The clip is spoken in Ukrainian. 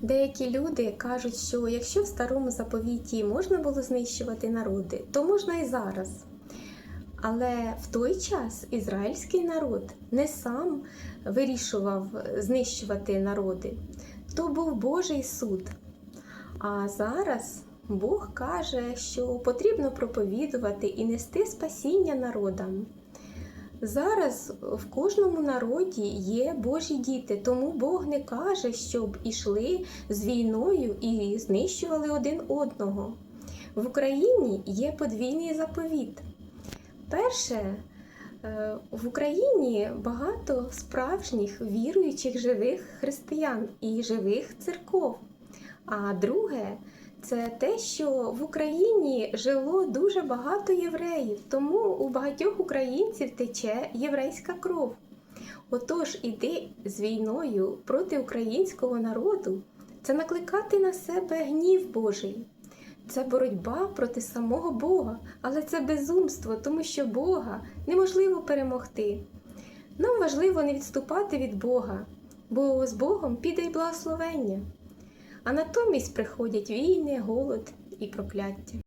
Деякі люди кажуть, що якщо в старому заповіті можна було знищувати народи, то можна і зараз. Але в той час ізраїльський народ не сам вирішував знищувати народи, то був Божий суд. А зараз Бог каже, що потрібно проповідувати і нести спасіння народам. Зараз в кожному народі є Божі діти, тому Бог не каже, щоб ішли з війною і знищували один одного. В Україні є подвійний заповіт. Перше, е, в Україні багато справжніх віруючих живих християн і живих церков. А друге, це те, що в Україні жило дуже багато євреїв, тому у багатьох українців тече єврейська кров. Отож, іди з війною проти українського народу це накликати на себе гнів Божий. Це боротьба проти самого Бога, але це безумство, тому що Бога неможливо перемогти. Нам важливо не відступати від Бога, бо з Богом піде й благословення. А натомість приходять війни, голод і прокляття.